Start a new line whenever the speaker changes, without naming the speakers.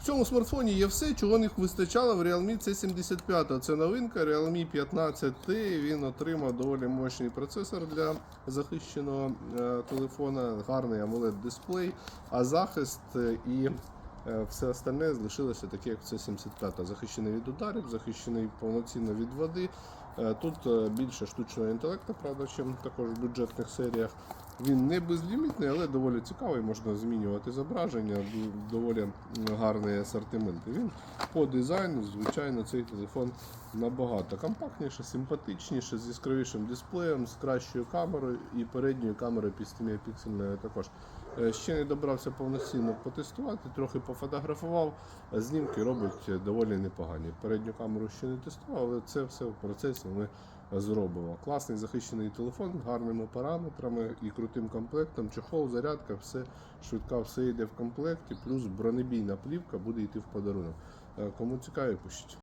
В цьому смартфоні є все, чого не вистачало в Realme C75. Це новинка Realme 15T. Він отримав доволі мощний процесор для захищеного е, телефона, гарний AMOLED дисплей, а захист е, і е, все остальне залишилося таке, як в C75. Захищений від ударів, захищений повноцінно від води. Тут більше штучного інтелекту, правда, чим також в бюджетних серіях. Він не безлімітний, але доволі цікавий, можна змінювати зображення, доволі гарний асортимент. Він по дизайну, звичайно, цей телефон набагато компактніше, симпатичніше, з яскравішим дисплеєм, з кращою камерою і передньою камерою під 7 піксельною також. Е, Ще не добрався повноцінно потестувати, трохи пофотографував. Знімки робить доволі непогані. Передню камеру ще не тестував, але це все в процесі ми зробимо. Класний захищений телефон з гарними параметрами і крутим комплектом. Чехол, зарядка, все швидка, все йде в комплекті, плюс бронебійна плівка буде йти в подарунок. Е, Кому цікаво, пишіть.